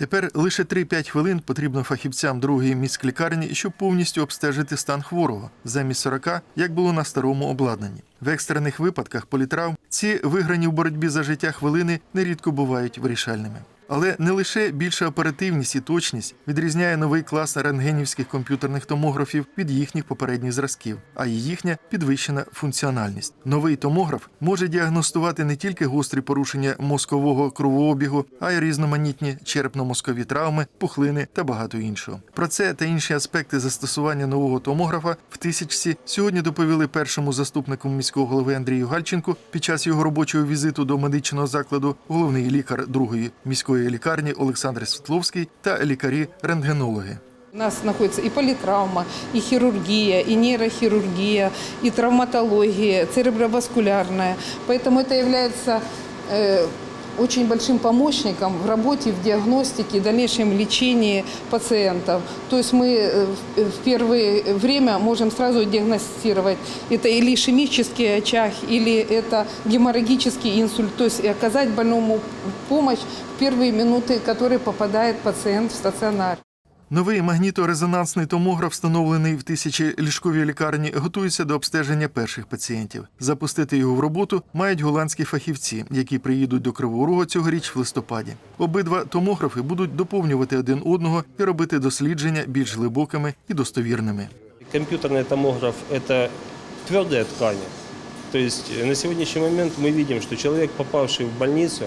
Тепер лише 3-5 хвилин потрібно фахівцям другої міськлікарні, щоб повністю обстежити стан хворого замість 40, як було на старому обладнанні. В екстрених випадках політравм ці виграні в боротьбі за життя хвилини нерідко бувають вирішальними. Але не лише більша оперативність і точність відрізняє новий клас рентгенівських комп'ютерних томографів від їхніх попередніх зразків, а й їхня підвищена функціональність. Новий томограф може діагностувати не тільки гострі порушення мозкового кровообігу, а й різноманітні черепно-мозкові травми, пухлини та багато іншого. Про це та інші аспекти застосування нового томографа в тисячці сьогодні доповіли першому заступнику міського голови Андрію Гальченку під час його робочого візиту до медичного закладу головний лікар другої міської лікарні Олександр Світловський та лікарі-рентгенологи. У нас находится и политравма, и хирургия, и нейрохирургия, и травматология, цереброваскулярная. Поэтому это является э, очень большим помощником в работе, в диагностике, и дальнейшем лечении пациентов. То есть мы э, в в первое время можем сразу диагностировать, это или ишемический очаг, или это геморрагический инсульт, то есть и оказать больному помощь в первые минуты, которые попадает пациент в стационар. Новий магніторезонансний томограф, встановлений в тисячіліжковій лікарні, готується до обстеження перших пацієнтів. Запустити його в роботу мають голландські фахівці, які приїдуть до Кривого Рогу цьогоріч в листопаді. Обидва томографи будуть доповнювати один одного і робити дослідження більш глибокими і достовірними. Компьютерный томограф – это твердая ткань. То есть э, на сегодняшний момент мы видим, что человек, попавший в больницу,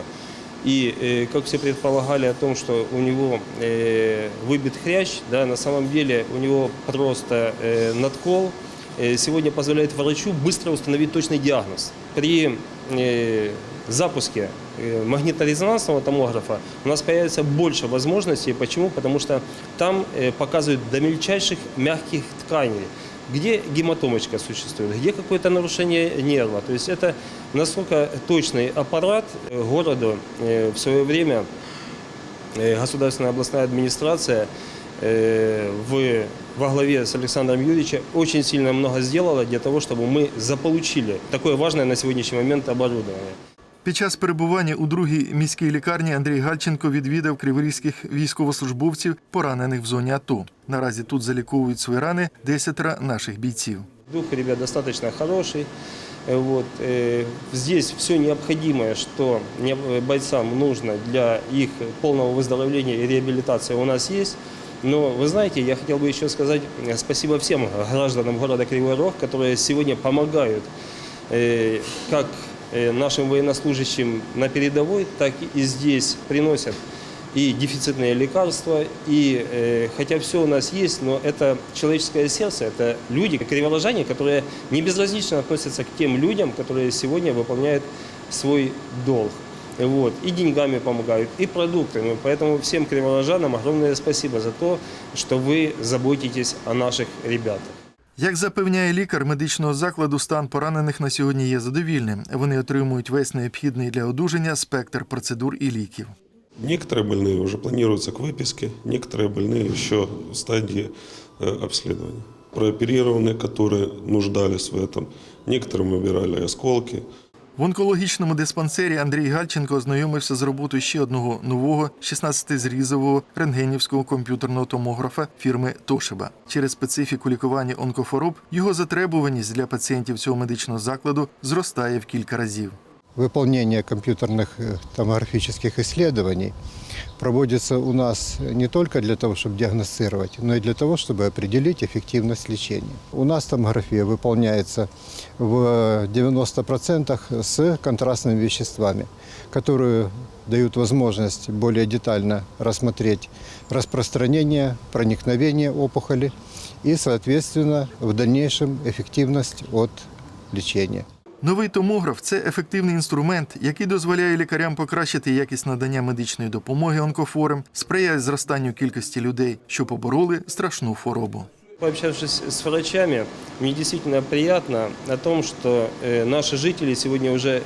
и э, как все предполагали о том, что у него э, выбит хрящ, да, на самом деле у него просто э, надкол, э, сегодня позволяет врачу быстро установить точный диагноз. При э, запуске э, магниторезонансного томографа у нас появится больше возможностей. Почему? Потому что там э, показывают до мельчайших мягких тканей, где гематомочка существует, где какое-то нарушение нерва. То есть это настолько точный аппарат э, городу э, в свое время э, государственная областная администрация э, в, во главе с Александром Юрьевичем очень сильно много сделала для того, чтобы мы заполучили такое важное на сегодняшний момент оборудование. Під час перебування у другій міській лікарні Андрій Гальченко відвідав криворізьких військовослужбовців, поранених в зоні АТО. Наразі тут заліковують свої рани десятеро наших бійців. Дух у ребят достаточно хороший. Э, Вот. э, Здесь все необходимое, что не- э, бойцам нужно для их полного выздоровления и реабилитации у нас есть. Но вы знаете, я хотел бы еще сказать э, спасибо всем гражданам города Кривой Рог, которые сегодня помогают э, как э, нашим военнослужащим на передовой, так и здесь приносят и дефицитные лекарства, и э, хотя все у нас есть, но это человеческое сердце, это люди, криворожане, которые не безразлично относятся к тем людям, которые сегодня выполняют свой долг. Вот. И деньгами помогают, и продуктами. Поэтому всем криворожанам огромное спасибо за то, что вы заботитесь о наших ребятах. Як запевняє лікар медичного закладу, стан поранених на сьогодні є задовільним. Вони отримують весь необхідний для одужання спектр процедур і ліків. Некоторые больные уже планируются к выписке, некоторые больные еще в стадии э, обследования. Прооперированные, которые нуждались в этом, некоторым выбирали осколки. В онкологічному диспансері Андрій Гальченко ознайомився з роботою ще одного нового 16-зрізового рентгенівського комп'ютерного томографа фірми Тошиба. Через специфіку лікування онкохвороб його затребуваність для пацієнтів цього медичного закладу зростає в кілька разів. Выполнение компьютерных э, томографических исследований проводится у нас не только для того, чтобы диагностировать, но и для того, чтобы определить эффективность лечения. У нас томография выполняется в 90% с контрастными веществами, которые дают возможность более детально рассмотреть распространение, проникновение опухоли и, соответственно, в дальнейшем эффективность от лечения. Новий томограф це ефективний інструмент, який дозволяє лікарям покращити якість надання медичної допомоги онкохворим, сприяє зростанню кількості людей, що побороли страшну хворобу. Пообщавшись с врачами, мне действительно приятно о том, что э, наши жители сегодня уже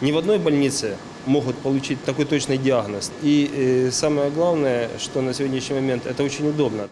не в одной больнице могут получить такой точный диагноз. И э, самое главное, что на сегодняшний момент это очень удобно.